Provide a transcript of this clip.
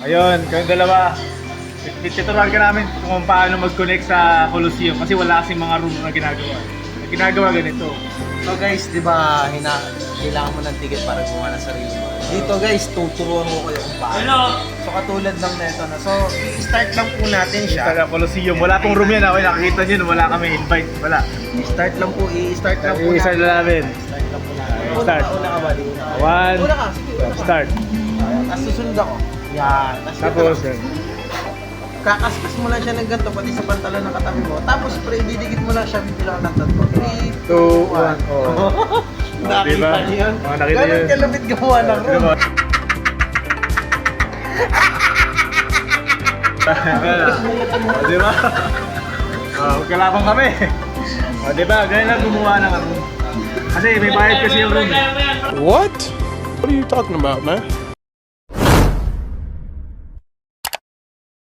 Ayun, kayong dalawa. Tuturuan ka namin kung paano mag-connect sa Colosseum kasi wala kasing mga room na ginagawa. Na ginagawa ganito. So guys, di ba, hina, kailangan mo ng ticket para gumawa ng sarili mo. Dito guys, tuturuan ko kayo kung paano. So katulad ng neto na. So, i-start lang po natin siya. Sa Colosseum, wala pong room yan. Okay, nakakita nyo, wala kami invite. Wala. I-start lang po, i-start lang po I-start na namin. Start lang po natin. Start. una ka ba? Una ka. One, Una ka, sige. una ka. start. Tapos susunod ako. Yan. Tapos, Tapos, kakaskas mo lang siya ng ganito, pati sa pantalon ng katabi mo. Tapos, pre, didikit mo lang siya, bibilang ng tatlo. 3, 2, 1. Oh. Nakita diba? niyo yun? Oh, nakita Ganun yun. kalupit gumawa ng room. Diba? oh, di ba? Oh, kalabang kami. Oh, di ba? Ganyan lang gumawa ng room. Kasi may bayad kasi yung room. eh. What? What are you talking about, man?